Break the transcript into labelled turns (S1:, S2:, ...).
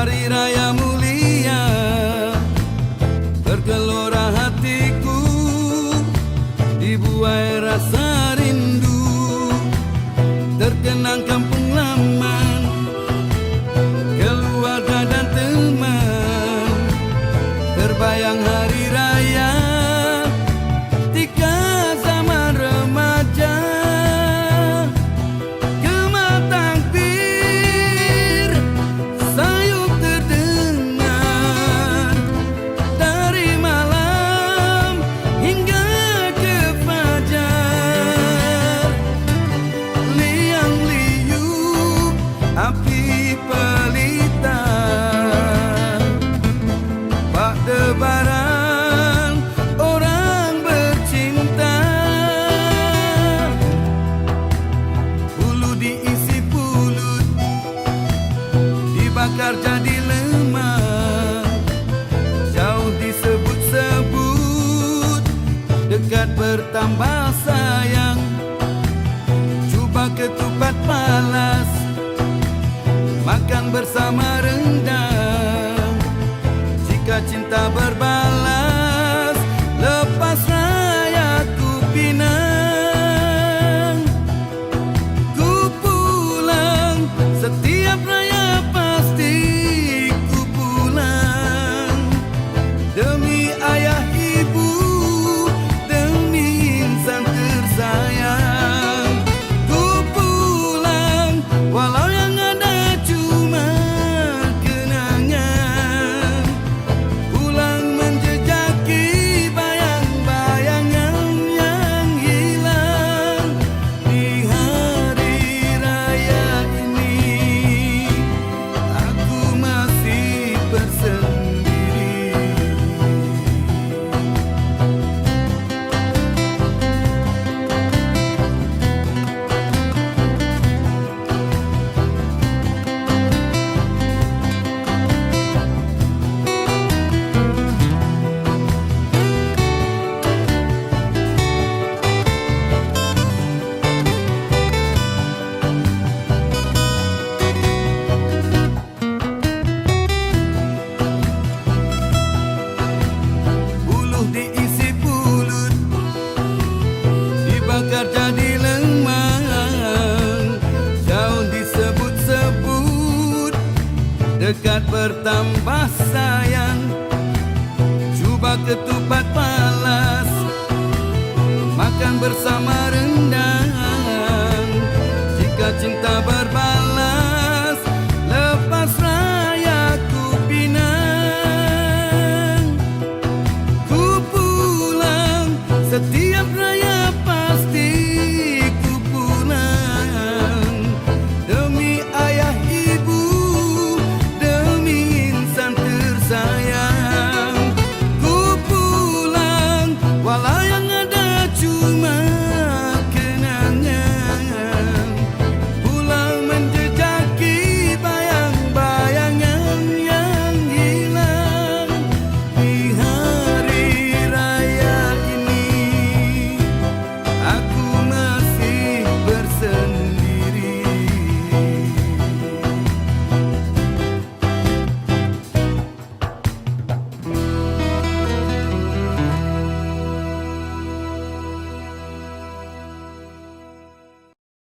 S1: Hari raya mulia Bergelora hatiku. Dibuai rasa rindu Terkenang kampung laman. Keluarga dan teman Terbayang hari Dibakar jadi lemak Jauh disebut-sebut Dekat bertambah sayang. Cuba ketupat palas Makan bersama rendang. Jika cinta berbalas Tell me Dekat bertambah sayang. Cuba ketupat palas. Makan bersama